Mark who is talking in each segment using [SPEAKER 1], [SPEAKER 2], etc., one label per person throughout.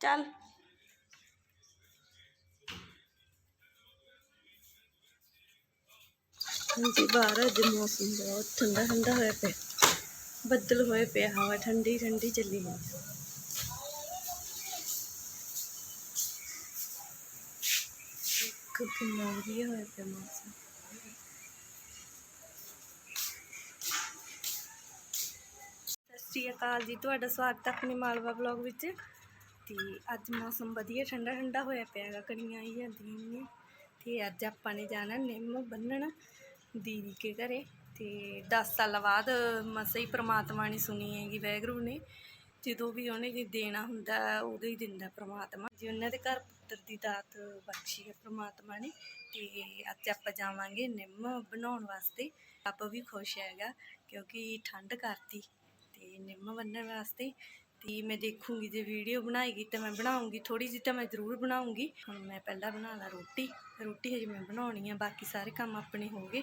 [SPEAKER 1] ਚੱਲ। ਹਾਂਜੀ, ਬਾਹਰ ਅੱਜ ਮੌਸਮ ਬਹੁਤ ਠੰਡਾ ਠੰਡਾ ਹੋਇਆ ਪਿਆ। ਬੱਦਲ ਹੋਏ ਪਿਆ, ਹਵਾ ਠੰਡੀ ਠੰਡੀ ਚੱਲੀ ਗਈ ਕਿੰਨਾ ਵਧੀਆ ਹੋਇਆ ਪਿਆ ਮੌਸਮ। ਸਤਿ ਸ਼੍ਰੀ ਅਕਾਲ ਜੀ, ਤੁਹਾਡਾ ਸਵਾਗਤ ਹੈ ਆਪਣੇ ਮਾਲਵਾ ਬਲੌਗ ਵਿੱਚ। ਤੇ ਅੱਜ ਮੌਸਮ ਵਧੀਆ ਠੰਡਾ ਠੰਡਾ ਹੋਇਆ ਪਿਆ ਹੈਗਾ, ਕਣੀਆਂ ਆਈ ਜਾਂਦੀਆਂ ਨੇ। ਤੇ ਅੱਜ ਆਪਾਂ ਨੇ ਜਾਣਾ ਨਿੰਮ ਬੰਨਣ ਦੀਦੀ ਕੇ ਘਰੇ। ਤੇ 10 ਸਾਲ ਬਾਅਦ ਮਸਾ ਹੀ ਪ੍ਰਮਾਤਮਾ ਨੇ ਸੁਣੀ ਹੈਗੀ ਵੈਗਰੂ ਨੇ। ਜਦੋਂ ਵੀ ਉਹਨੇ ਕੀ ਦੇਣਾ ਹੁੰਦਾ ਉਦੋਂ ਹੀ ਦਿੰਦਾ ਪ੍ਰਮਾਤਮਾ। ਜੀ ਉਹਨਾਂ ਦੇ ਘਰ ਪੁੱਤਰ ਦੀ ਦਾਤ ਬਖਸ਼ੀ ਹੈ ਪ੍ਰਮਾਤਮਾ ਨੇ, ਤੇ ਅੱਜ ਆਪਾਂ ਜਾਵਾਂਗੇ ਨਿੰਮ ਬਣਾਉਣ ਵਾਸਤੇ। ਆਪਾਂ ਵੀ ਖੁਸ਼ ਹੈਗਾ ਕਿਉਂਕਿ ਠੰਡ ਕਰਤੀ। ਤੇ ਨਿੰਮ ਬੰਨਣ ਵਾਸਤੇ ਤੇ ਮੈਂ ਦੇਖੂੰਗੀ ਜੇ ਵੀਡੀਓ ਬਣਾਏਗੀ ਤਾਂ ਮੈਂ ਬਣਾਉਂਗੀ ਥੋੜੀ ਜਿਹੀ ਤਾਂ ਮੈਂ ਜ਼ਰੂਰ ਬਣਾਉਂਗੀ ਹੁਣ ਮੈਂ ਪਹਿਲਾਂ ਬਣਾ ਲਾ ਰੋਟੀ ਰੋਟੀ ਹਜੇ ਮੈਂ ਬਣਾਉਣੀ ਆ ਬਾਕੀ ਸਾਰੇ ਕੰਮ ਆਪਣੇ ਹੋ ਗਏ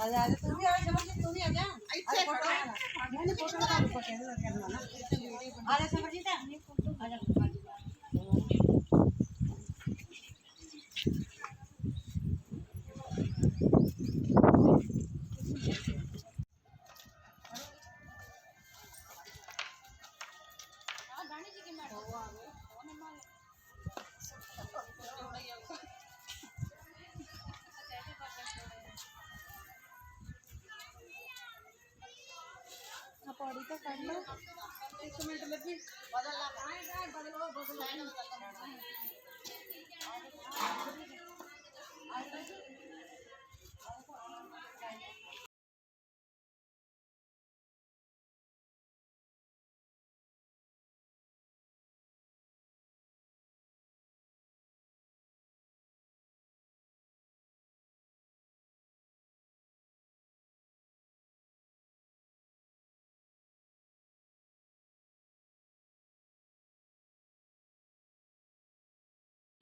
[SPEAKER 2] ਆ
[SPEAKER 1] ਜਾ ਸਮਝੀ ਤਾਂ ¿Qué es
[SPEAKER 3] lo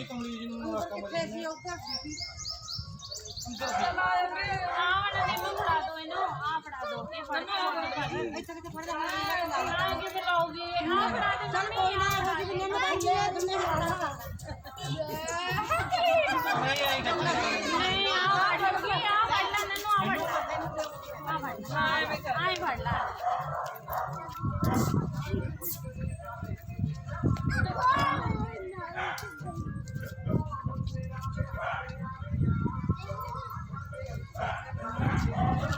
[SPEAKER 3] ਅੰਦਰ ਸੀਗੀ ਕਮਲੀ ਜੀ ਨੂੰ ਆਪਾਂ
[SPEAKER 2] ਕਿੱਥੇ ਸੀ ਉਧਰ ਸੀ ਇੱਥੇ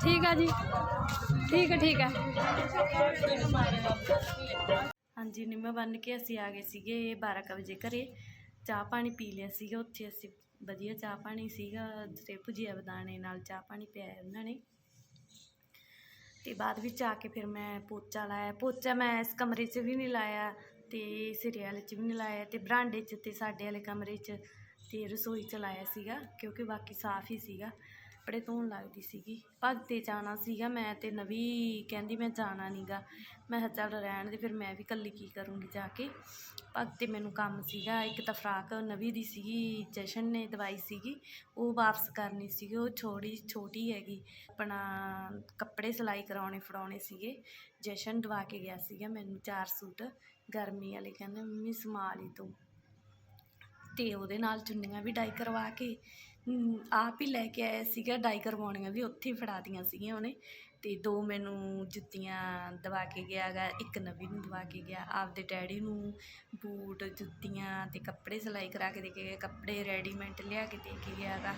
[SPEAKER 1] ਠੀਕ ਆ ਜੀ। ਠੀਕ ਹੈ ਠੀਕ ਹੈ ਹਾਂਜੀ, ਨਿੰਮਾ ਬੰਨ ਕੇ ਅਸੀਂ ਆ ਗਏ ਸੀਗੇ 12 ਕੁ ਵਜੇ ਘਰੇ। ਚਾਹ ਪਾਣੀ ਪੀ ਲਿਆ ਸੀਗਾ, ਉੱਥੇ ਅਸੀਂ ਵਧੀਆ ਚਾਹ ਪਾਣੀ ਸੀਗਾ ਤੇ ਭੁਜੀਆ ਬਦਾਣੇ ਨਾਲ ਚਾਹ ਪਾਣੀ ਪਿਆ ਉਹਨਾਂ ਨੇ। ਤੇ ਬਾਅਦ ਵਿੱਚ ਆ ਕੇ ਫਿਰ ਮੈਂ ਪੋਚਾ ਲਾਇਆ। ਪੋਚਾ ਮੈਂ ਇਸ ਕਮਰੇ 'ਚ ਵੀ ਨਹੀਂ ਲਾਇਆ ਤੇ ਵਾਲੇ 'ਚ ਵੀ ਨਹੀਂ ਲਾਇਆ ਤੇ ਬਰਾਂਡੇ 'ਚ ਤੇ ਸਾਡੇ ਵਾਲੇ ਕਮਰੇ 'ਚ ਤੇ ਰਸੋਈ 'ਚ ਲਾਇਆ ਸੀਗਾ, ਕਿਉਂਕਿ ਬਾਕੀ ਸਾਫ਼ ਹੀ ਸੀਗਾ। ਕੱਪੜੇ ਧੋਣ ਲੱਗਦੀ ਸੀਗੀ। ਭਗਤੇ ਜਾਣਾ ਸੀਗਾ ਮੈਂ ਤੇ ਨਵੀ ਕਹਿੰਦੀ ਮੈਂ ਜਾਣਾ ਨਹੀਂ ਗਾ ਮੈਂ ਕਿਹਾ ਚੱਲ ਰਹਿਣ ਦੇ, ਫਿਰ ਮੈਂ ਵੀ ਇਕੱਲੀ ਕੀ ਕਰੂੰਗੀ ਜਾ ਕੇ। ਭਗਤੇ ਮੈਨੂੰ ਕੰਮ ਸੀਗਾ, ਇੱਕ ਤਾਂ ਫਰਾਕ ਨਵੀ ਦੀ ਸੀਗੀ, ਜਸ਼ਨ ਨੇ ਦਵਾਈ ਸੀਗੀ, ਉਹ ਵਾਪਸ ਕਰਨੀ ਸੀਗੀ, ਉਹ ਛੋਟੀ ਛੋਟੀ ਹੈਗੀ, ਆਪਣਾ ਕੱਪੜੇ ਸਿਲਾਈ ਕਰਾਉਣੇ ਫੜਾਉਣੇ ਸੀਗੇ। ਜਸ਼ਨ ਦਵਾ ਕੇ ਗਿਆ ਸੀਗਾ ਮੈਨੂੰ ਚਾਰ ਸੂਟ, ਗਰਮੀ ਵਾਲੇ ਕਹਿੰਦੇ, ਮੰਮੀ ਸਮਾ ਲਈ ਤੂੰ। ਅਤੇ ਉਹਦੇ ਨਾਲ ਚੁੰਨੀਆਂ ਵੀ ਡਾਈ ਕਰਵਾ ਕੇ ਆਪ ਹੀ ਲੈ ਕੇ ਆਇਆ ਸੀਗਾ, ਡਾਈ ਕਰਵਾਉਣੀਆਂ ਵੀ ਉੱਥੇ ਹੀ ਫੜਾ ਦੀਆਂ ਸੀਗੀਆਂ ਉਹਨੇ। ਅਤੇ ਦੋ ਮੈਨੂੰ ਜੁੱਤੀਆਂ ਦਵਾ ਕੇ ਗਿਆ ਗਾ, ਇੱਕ ਨਵੀਂ ਨੂੰ ਦਵਾ ਕੇ ਗਿਆ। ਆਪਦੇ ਡੈਡੀ ਨੂੰ ਬੂਟ, ਜੁੱਤੀਆਂ ਅਤੇ ਕੱਪੜੇ ਸਿਲਾਈ ਕਰਾ ਕੇ ਦੇ ਕੇ ਗਿਆ, ਕੱਪੜੇ ਰੈਡੀਮੈਂਟ ਲਿਆ ਕੇ ਦੇ ਕੇ ਗਿਆ ਗਾ।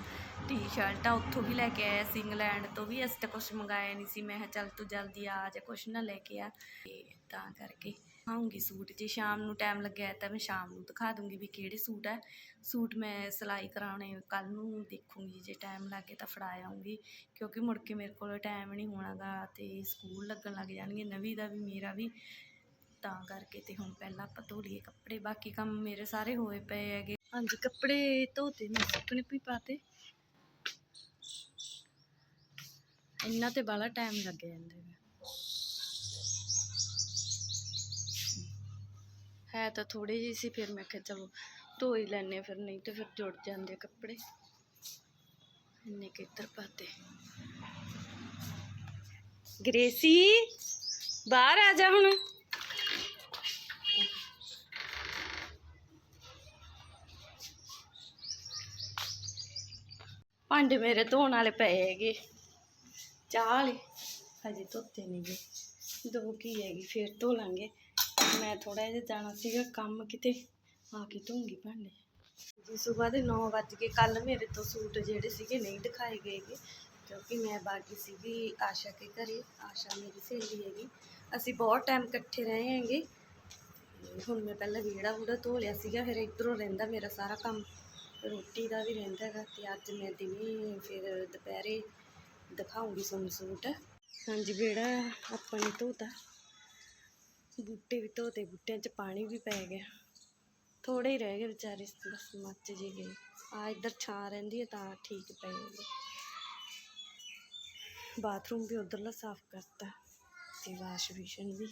[SPEAKER 1] ਟੀ-ਸ਼ਰਟਾਂ ਉੱਥੋਂ ਵੀ ਲੈ ਕੇ ਆਇਆ ਸੀ, ਇੰਗਲੈਂਡ ਤੋਂ ਵੀ। ਅਸੀਂ ਤਾਂ ਕੁਛ ਮੰਗਾਇਆ ਨਹੀਂ ਸੀ। ਮੈਂ ਕਿਹਾ ਚੱਲ ਤੂੰ ਜਲਦੀ ਆ ਜਾ, ਕੁਛ ਨਾ ਲੈ ਕੇ ਆ। ਅਤੇ ਤਾਂ ਕਰਕੇ ਆਉਂਗੀ ਸੂਟ। ਜੇ ਸ਼ਾਮ ਨੂੰ ਟਾਈਮ ਲੱਗਿਆ ਤਾਂ ਮੈਂ ਸ਼ਾਮ ਨੂੰ ਦਿਖਾ ਦੂੰਗੀ ਵੀ ਕਿਹੜੇ ਸੂਟ ਹੈ ਸੂਟ ਮੈਂ ਸਿਲਾਈ ਕਰਾਉਣੇ ਕੱਲ ਨੂੰ ਦੇਖੂੰਗੀ। ਜੇ ਟਾਈਮ ਲੱਗੇ ਤਾਂ ਫੜਾ ਆਉਂਗੀ ਕਿਉਂਕਿ ਮੁੜ ਕੇ ਮੇਰੇ ਕੋਲ ਟਾਈਮ ਨਹੀਂ ਹੋਣਾਗਾ ਤੇ ਸਕੂਲ ਲੱਗਣ ਲੱਗ ਜਾਣਗੇ। ਨਵੀਂ ਦਾ ਵੀ, ਮੇਰਾ ਵੀ। ਤਾਂ ਕਰਕੇ ਤੇ ਹੁਣ ਪਹਿਲਾਂ ਆਪਾਂ ਧੋ ਲਈਏ ਕੱਪੜੇ। ਬਾਕੀ ਕੰਮ ਮੇਰੇ ਸਾਰੇ ਹੋਏ ਪਏ ਹੈਗੇ। ਹਾਂਜੀ, ਕੱਪੜੇ ਧੋਤੇ ਮੈਂ ਸੁੱਕਣੇ ਵੀ ਪਾਤੇ। ਇੰਨਾ ਤੇ ਬਾਲਾ ਟਾਈਮ ਲੱਗ ਜਾਂਦਾ। ਹੈ ਤਾਂ ਥੋੜੇ ਜਿਹੇ ਸੀ, ਫਿਰ ਮੈਂ ਕਿਹਾ ਚਲੋ ਧੋ ਹੀ ਲੈਣੇ ਫਿਰ ਨਹੀਂ ਤੇ ਫਿਰ ਜੁੜ ਜਾਂਦੇ ਕੱਪੜੇ। ਇੰਨੇ ਕਿੱਧਰ ਪਾਤੇ। ਗ੍ਰੇਸੀ, ਬਾਹਰ ਆ ਜਾ ਹੁਣ। ਭਾਂਡੇ ਮੇਰੇ ਧੋਣ ਵਾਲੇ ਪਏ ਹੈਗੇ। ਚਾਹ ਵਾਲੇ। ਹਜੇ ਧੋਤੇ ਨਹੀਂ ਗੇ। ਦੋ ਕੀ ਹੈਗੀ, ਫਿਰ ਧੋ ਲਾਂਗੇ। ਮੈਂ ਥੋੜਾ ਜਿਹਾ ਜਾਣਾ ਸੀਗਾ, ਕੰਮ ਕਿਤੇ। ਆ ਕੇ ਧੋਂਗੀ ਭਾਂਡੇ। ਜੀ ਸਵੇਰ ਦੇ 9 ਵੱਜ ਕੇ ਕੱਲ ਮੇਰੇ ਤੋਂ ਸੂਟ ਜਿਹੜੇ ਸੀਗੇ ਨਹੀਂ ਦਿਖਾਏ ਗਏਗੇ ਕਿਉਂਕਿ ਮੈਂ ਬਾਗੀ ਸੀਗੀ ਆਸ਼ਾ ਕੇ ਘਰੇ। ਆਸ਼ਾ ਮੇਰੀ ਸਹੇਲੀ ਹੈਗੀ। ਅਸੀਂ ਬਹੁਤ ਟਾਈਮ ਇਕੱਠੇ ਰਹੇ ਹੈਗੇ। ਹੁਣ ਮੈਂ ਪਹਿਲਾਂ ਵਿਹੜਾ ਵੂੜਾ ਧੋ ਲਿਆ ਸੀਗਾ, ਫਿਰ ਇੱਧਰੋਂ ਰਹਿੰਦਾ ਮੇਰਾ ਸਾਰਾ ਕੰਮ। ਰੋਟੀ ਦਾ ਵੀ ਰਹਿੰਦਾ ਹੈਗਾ ਤੇ ਅੱਜ ਮੈਂ ਦਿਨੇ ਫਿਰ ਦੁਪਹਿਰੇ ਦਿਖਾਉਂਗੀ ਤੁਹਾਨੂੰ ਸੂਟ। ਹਾਂਜੀ, ਵਿਹੜਾ ਆਪਾਂ ਨੇ ਧੋਤਾ। ਬੂਟੇ ਵੀ ਧੋਤੇ, ਬੂਟਿਆਂ 'ਚ ਪਾਣੀ ਵੀ ਪੈ ਗਿਆ। ਥੋੜੇ ਹੀ ਰਹਿ ਗਏ ਵਿਚਾਰੇ, ਬਸ ਮੱਚ ਜੇ ਗਏ। ਆ ਇੱਧਰ ਛਾਂ ਰਹਿੰਦੀ ਹੈ ਤਾਂ ਠੀਕ ਪਏ ਬਾਥਰੂਮ ਵੀ ਉਧਰਲਾ ਸਾਫ਼ ਕਰਤਾ, ਤੇ ਵਾਸ਼ ਬੇਸ਼ਨ ਵੀ।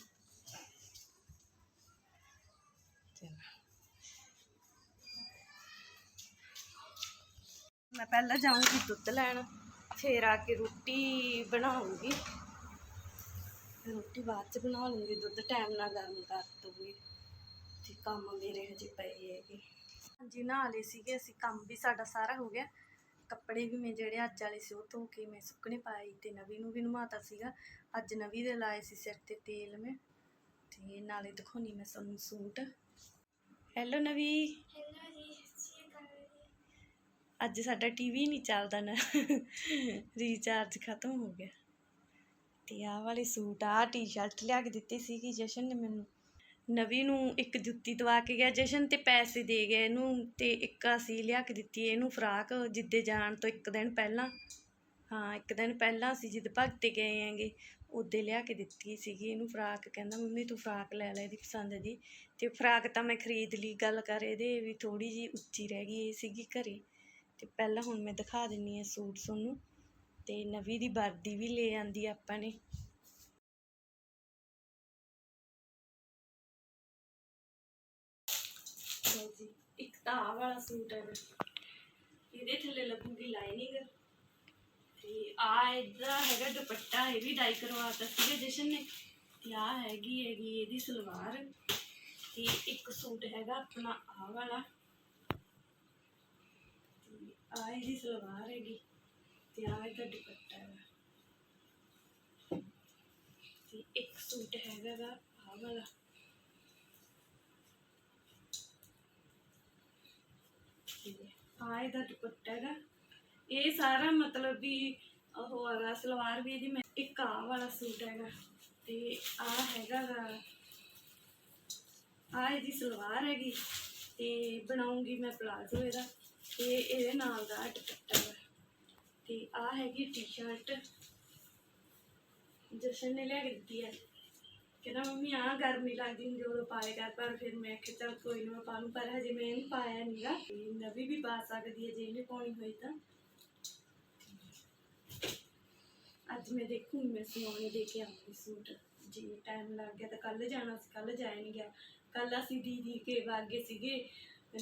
[SPEAKER 1] ਮੈਂ ਪਹਿਲਾਂ ਜਾਊਂਗੀ ਦੁੱਧ ਲੈਣ, ਫਿਰ ਆ ਕੇ ਰੋਟੀ ਬਣਾਉਂਗੀ ਰੋਟੀ ਬਾਅਦ ਚ ਬਣਾ ਲੂੰਗੀ ਦੁੱਧ ਟਾਈਮ ਨਾਲ ਗਰਮ ਕਰ ਦੂੰਗੀ ਤੇ ਕੰਮ ਮੇਰੇ ਹਜੇ ਪਏ ਹੈਗੇ। ਹਾਂਜੀ ਨਹਾ ਲਏ ਸੀਗੇ ਅਸੀਂ ਕੰਮ ਵੀ ਸਾਡਾ ਸਾਰਾ ਹੋ ਗਿਆ। ਕੱਪੜੇ ਵੀ ਮੈਂ ਜਿਹੜੇ ਅੱਜ ਵਾਲੇ ਸੀ ਉਹ ਧੋ ਕੇ ਮੈਂ ਸੁੱਕਣੇ ਪਾਏ ਤੇ ਨਵੀ ਨੂੰ ਵੀ ਨਵਾਤਾ ਸੀਗਾ। ਅੱਜ ਨਵੀ ਦੇ ਲਾਏ ਸੀ ਸਿਰ ਤੇ ਤੇਲ ਮੈਂ। ਤੇ ਨਾਲੇ ਦਿਖਾਉਣੀ ਮੈਂ ਤੁਹਾਨੂੰ ਸੂਟ। ਹੈਲੋ ਨਵੀ। ਅੱਜ ਸਾਡਾ ਟੀਵੀ ਨਹੀਂ ਚੱਲਦਾ ਨਾ। ਰੀਚਾਰਜ ਖਤਮ ਹੋ ਗਿਆ। ਤੇ ਆਹ ਵਾਲੇ ਸੂਟ, ਆਹ ਟੀ-ਸ਼ਰਟ ਲਿਆ ਕੇ ਦਿੱਤੀ ਸੀਗੀ ਜਸ਼ਨ ਨੇ ਮੈਨੂੰ। ਨਵੀ ਨੂੰ ਇੱਕ ਜੁੱਤੀ ਦਵਾ ਕੇ ਗਿਆ। ਜਸ਼ਨ ਤੇ ਪੈਸੇ ਦੇ ਗਏ ਇਹਨੂੰ ਤੇ ਇੱਕ ਅਸੀਂ ਲਿਆ ਕੇ ਦਿੱਤੀ ਇਹਨੂੰ ਫਰਾਕ ਜਿੱਦੇ ਜਾਣ ਤੋਂ ਇੱਕ ਦਿਨ ਪਹਿਲਾਂ। ਹਾਂ, ਇੱਕ ਦਿਨ ਪਹਿਲਾਂ ਅਸੀਂ ਜਿੱਦ ਭਗਤੇ ਗਏ ਹੈਗੇ। ਉਹਦੇ ਲਿਆ ਕੇ ਦਿੱਤੀ ਸੀਗੀ ਇਹਨੂੰ ਫਰਾਕ। ਕਹਿੰਦਾ, ਮੰਮੀ, ਤੂੰ ਫਰਾਕ ਲੈ ਲੈ, ਇਹਦੀ ਪਸੰਦ ਦੀ। ਤੇ ਫਰਾਕ ਤਾਂ ਮੈਂ ਖਰੀਦ ਲਈ। ਗੱਲ ਕਰ ਇਹਦੇ ਵੀ ਥੋੜੀ ਜੀ ਉੱਚੀ ਰਹਿ ਗਈ ਇਹ ਸੀਗੀ ਘਰੇ। ਤੇ ਪਹਿਲਾਂ ਹੁਣ ਮੈਂ ਦਿਖਾ ਦਿੰਨੀ ਆ ਸੂਟ ਤੁਹਾਨੂੰ। ਤੇ ਨਵੀਂ ਦੀ ਵਰਦੀ ਵੀ ਲੈ ਆਂਦੀ ਆਪਾਂ ਨੇ। ਲਓ ਜੀ, ਇੱਕ ਤਾਂ ਆਹ ਵਾਲਾ ਸੂਟ ਹੈ ਇਹਦੇ ਥੱਲੇ ਲੱਗੂਗੀ ਲਾਈਨਿੰਗ। ਤੇ ਆ ਇਹਦਾ ਹੈਗਾ ਦੁਪੱਟਾ, ਇਹ ਵੀ ਡਾਈ ਕਰਵਾਤਾ ਸੀਗਾ ਜਸ਼ਨ ਨੇ। ਤੇ ਆ ਹੈਗੀ ਹੈਗੀ ਇਹਦੀ ਸਲਵਾਰ। ਤੇ ਇੱਕ ਸੂਟ ਹੈਗਾ ਆਪਣਾ ਆਹ ਵਾਲਾ। ਆ ਇਹਦੀ ਸਲਵਾਰ ਹੈਗੀ। ਤੇ ਆ ਇਹਦਾ ਦੁਪੱਟਾ ਹੈਗਾ ਤੇ ਇੱਕ ਸੂਟ ਹੈਗਾ ਗਾ ਆਹ ਵਾਲਾ। ਆ ਇਹਦਾ ਦੁਪੱਟਾ ਹੈਗਾ। ਇਹ ਸਾਰਾ ਮਤਲਬ ਵੀ ਉਹ ਹੈਗਾ ਸਲਵਾਰ ਵੀ ਇਹਦੀ ਮੈਂ ਇੱਕ ਆ ਵਾਲਾ ਸੂਟ ਹੈਗਾ। ਤੇ ਆ ਹੈਗਾ ਗਾ ਆ ਇਹਦੀ ਸਲਵਾਰ ਹੈਗੀ। ਤੇ ਬਣਾਉਂਗੀ ਮੈਂ ਪਲਾਜ਼ੋ ਇਹਦਾ। ਤੇ ਇਹਦੇ ਨਾਲ ਦਾ ਦੁਪੱਟਾ ਹੈਗਾ ਤੇ ਆ ਹੈਗੀ ਟੀ-ਸ਼ਰਟ ਜਸ਼ਨ ਨੇ ਲਿਆ ਕੇ ਦਿੱਤੀ ਹੈ ਕਹਿੰਦਾ, ਮੰਮੀ ਆ ਗਰਮੀ ਲੱਗਦੀ ਹੁੰਦੀ ਉਦੋਂ ਪਾਏ ਕਰ, ਪਰ ਫਿਰ ਮੈਂ ਕਿਹਾ ਚਲ ਕੋਈ ਨਾ ਮੈਂ ਪਾ ਲੂੰ ਪਰ ਹਜੇ ਮੈਂ ਨਹੀਂ ਪਾਇਆ ਨੀਗਾ ਤੇ ਨਵੀਂ ਵੀ ਪਾ ਸਕਦੀ ਹੈ ਜੇ ਇਹਨੇ ਪਾਉਣੀ ਹੋਈ ਤਾਂ। ਅੱਜ ਮੈਂ ਦੇਖੂੰ ਮੈਂ ਸਿਉਣੇ ਦੇ ਕੇ ਆਉਂਗੀ ਸੂਟ। ਜੇ ਟਾਈਮ ਲੱਗ ਗਿਆ ਤਾਂ ਕੱਲ ਜਾਣਾ ਸੀ, ਕੱਲ ਜਾਇਆ ਨਹੀਂ ਗਿਆ। ਕੱਲ ਅਸੀਂ ਦੀਦੀ ਕੇ ਵਾਗੇ ਸੀਗੇ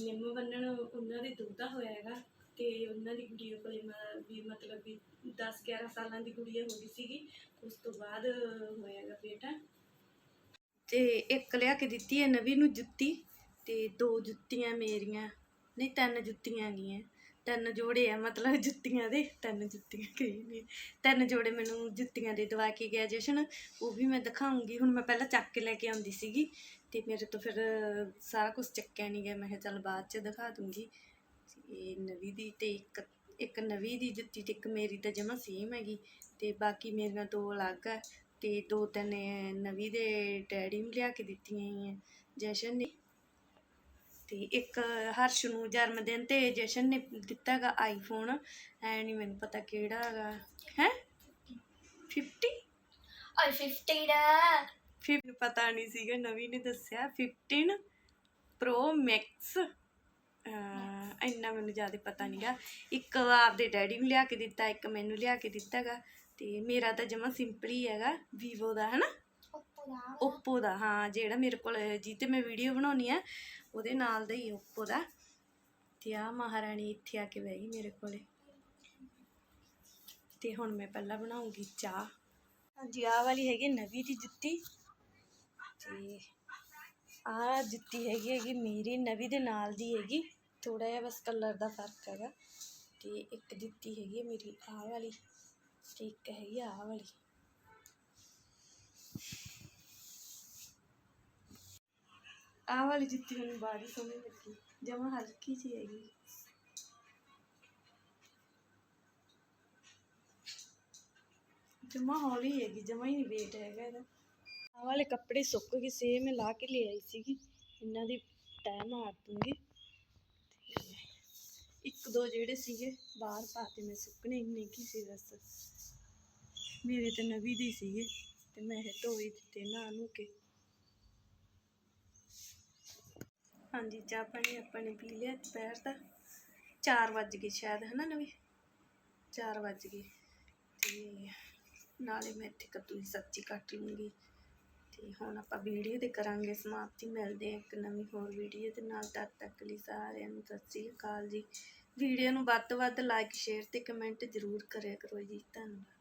[SPEAKER 1] ਨਿੰਮ ਬੰਨਣ, ਉਹਨਾਂ ਦੇ ਦੁੱਧਾ ਹੋਇਆ ਹੈਗਾ। ਤੇ ਉਹਨਾਂ ਦੀ ਗੁੜੀਆ ਕੋਲੇ ਮ- ਵੀ ਮਤਲਬ ਵੀ 10 11 ਸਾਲਾਂ ਦੀ ਗੁੜੀਆ ਹੋ ਗਈ ਸੀਗੀ, ਉਸ ਤੋਂ ਬਾਅਦ ਹੋਇਆ ਬੇਟਾ। ਤੇ ਇੱਕ ਲਿਆ ਕੇ ਦਿੱਤੀ ਹੈ ਨਵੀਂ ਨੂੰ ਜੁੱਤੀ ਤੇ ਦੋ ਜੁੱਤੀਆਂ ਮੇਰੀਆਂ, ਨਹੀਂ ਤਿੰਨ ਜੁੱਤੀਆਂ ਗਈਆਂ ਤਿੰਨ ਜੋੜੇ ਆ, ਮਤਲਬ ਜੁੱਤੀਆਂ ਦੇ, ਤਿੰਨ ਜੁੱਤੀਆਂ ਕਹੀ ਨੇ ਤਿੰਨ ਜੋੜੇ ਮੈਨੂੰ ਜੁੱਤੀਆਂ ਦੇ ਦਵਾ ਕੇ ਗਿਆ ਜਸ਼ਨ, ਉਹ ਵੀ ਮੈਂ ਦਿਖਾਉਂਗੀ। ਹੁਣ ਮੈਂ ਪਹਿਲਾਂ ਚੱਕ ਕੇ ਲੈ ਕੇ ਆਉਂਦੀ ਸੀਗੀ ਤੇ ਮੇਰੇ ਤੋਂ ਫਿਰ ਸਾਰਾ ਕੁਝ ਚੱਕਿਆ ਨਹੀਂ ਗਿਆ। ਮੈਂ ਕਿਹਾ ਚੱਲ ਬਾਅਦ ਚ ਦਿਖਾ ਦੂੰਗੀ। ਇਹ ਨਵੀਂ ਦੀ ਤੇ ਇੱਕ ਇੱਕ ਨਵੀਂ ਦੀ ਜੁੱਤੀ ਤੇ ਇੱਕ ਮੇਰੀ ਤਾਂ ਜਮਾ ਸੇਮ ਹੈਗੀ ਤੇ ਬਾਕੀ ਮੇਰੀਆਂ ਦੋ ਅਲੱਗ ਆ ਤੇ ਦੋ ਤਿੰਨ ਨਵੀਂ ਦੇ ਡੈਡੀ ਨੂੰ ਲਿਆ ਕੇ ਦਿੱਤੀਆਂ ਹੋਈਆਂ ਜਸ਼ਨ ਨੇ ਤੇ ਇੱਕ ਹਰਸ਼ ਨੂੰ ਜਨਮ ਦਿਨ ਤੇ ਜਸ਼ਨ ਨੇ ਦਿੱਤਾ ਹੈਗਾ ਆਈਫੋਨ ਐ ਨਹੀਂ ਮੈਨੂੰ ਪਤਾ ਕਿਹੜਾ ਹੈਗਾ ਹੈ? 50
[SPEAKER 2] ਔਰ 50 ਦਾ
[SPEAKER 1] ਫਿਰ ਪਤਾ ਨਹੀਂ ਸੀਗਾ ਨਵੀਂ ਨੇ ਦੱਸਿਆ 15 ਪ੍ਰੋ ਮੈਕਸ ਇੰਨਾ ਮੈਨੂੰ ਜ਼ਿਆਦਾ ਪਤਾ ਨਹੀਂਗਾ ਇੱਕ ਆਪਦੇ ਡੈਡੀ ਨੂੰ ਲਿਆ ਕੇ ਦਿੱਤਾ ਇੱਕ ਮੈਨੂੰ ਲਿਆ ਕੇ ਦਿੱਤਾਗਾ ਤੇ ਮੇਰਾ ਤਾਂ ਜਮਾ ਸਿੰਪਲ ਹੀ ਹੈਗਾ ਵੀਵੋ ਦਾ ਹਨਾ?
[SPEAKER 2] ਓਪੋ ਦਾ।
[SPEAKER 1] ਹਾਂ ਜਿਹੜਾ ਮੇਰੇ ਕੋਲ ਜੀ ਤੇ ਮੈਂ ਵੀਡੀਓ ਬਣਾਉਣੀ ਆ ਉਹਦੇ ਨਾਲ ਦਾ ਹੀ ਓਪੋ ਦਾ। ਤੇ ਆ ਮਹਾਰਾਣੀ ਇੱਥੇ ਆ ਕੇ ਬਹਿ ਗਈ ਮੇਰੇ ਕੋਲੇ। ਤੇ ਹੁਣ ਮੈਂ ਪਹਿਲਾਂ ਬਣਾਉਂਗੀ ਚਾਹ। ਹਾਂਜੀ ਆਹ ਵਾਲੀ ਹੈਗੀ ਨਵੀਂ ਦੀ ਜੁੱਤੀ। ਤੇ ਆਹ ਜੁੱਤੀ ਹੈਗੀ ਹੈਗੀ ਮੇਰੀ ਨਵੀਂ ਦੇ ਨਾਲ ਦੀ ਹੈਗੀ। ਥੋੜ੍ਹਾ ਜਿਹਾ ਬਸ ਕਲਰ ਦਾ ਫ਼ਰਕ ਹੈਗਾ ਅਤੇ ਇੱਕ ਜੁੱਤੀ ਹੈਗੀ ਮੇਰੀ ਆਹ ਵਾਲੀ ਅਤੇ ਇੱਕ ਹੈਗੀ ਆਹ ਵਾਲੀ। ਆਹ ਵਾਲੀ ਜੁੱਤੀ ਮੈਨੂੰ ਬਾੜੀ ਸੋਹਣੀ ਲੱਗੀ, ਜਮਾ ਹਲਕੀ ਜਿਹੀ ਹੈਗੀ। ਜਮਾ ਹੌਲੀ ਹੈਗੀ, ਜਮਾ ਹੀ ਨਹੀਂ ਵੇਟ ਹੈਗਾ ਇਹਦਾ। ਆਹ ਵਾਲੇ ਕੱਪੜੇ ਸੁੱਕ ਗਏ ਸੇ ਮੈਂ ਲਾ ਕੇ ਲੈ ਆਈ ਸੀਗੀ, ਇਹਨਾਂ ਦੀ ਤੈਅ ਮਾਰ ਦੂੰਗੀ। ਇੱਕ ਦੋ ਜਿਹੜੇ ਸੀਗੇ, ਬਾਹਰ ਪਾਤੇ ਮੈਂ ਸੁੱਕਣੇ ਇੰਨੇ ਕੀ ਸੀ ਬਸ ਮੇਰੇ ਤੇ ਨਵੀਂ ਦੀ ਸੀਗੇ ਤੇ ਮੈਂ ਇਹ ਧੋ ਹੀ ਦਿੱਤੇ ਨਾ ਨੂੰ ਕੇ। ਹਾਂਜੀ, ਚਾਹ ਪਾਣੀ ਆਪਾਂ ਨੇ ਪੀ ਲਿਆ ਦੁਪਹਿਰ ਦਾ। 4 ਵੱਜ ਗਏ ਸ਼ਾਇਦ, ਹਨਾ ਨਵੀਂ? 4 ਵੱਜ ਗਏ। ਤੇ ਨਾਲੇ ਮੈਂ ਇੱਥੇ ਕੱਦੂ ਦੀ ਸਬਜ਼ੀ ਕੱਟ ਲੂੰਗੀ। ਤੇ ਹੁਣ ਆਪਾਂ ਵੀਡੀਓ ਦੇ ਕਰਾਂਗੇ ਸਮਾਪਤੀ, ਮਿਲਦੇ ਹਾਂ ਇੱਕ ਨਵੀਂ ਹੋਰ ਵੀਡੀਓ ਦੇ ਨਾਲ, ਤਦ ਤੱਕ ਲਈ ਸਾਰਿਆਂ ਨੂੰ ਸਤਿ ਸ੍ਰੀ ਅਕਾਲ ਜੀ। ਵੀਡੀਓ ਨੂੰ ਵੱਧ ਤੋਂ ਵੱਧ ਲਾਈਕ ਸ਼ੇਅਰ ਤੇ ਕਮੈਂਟ ਜ਼ਰੂਰ ਕਰਿਆ ਕਰੋ ਜੀ। ਧੰਨਵਾਦ।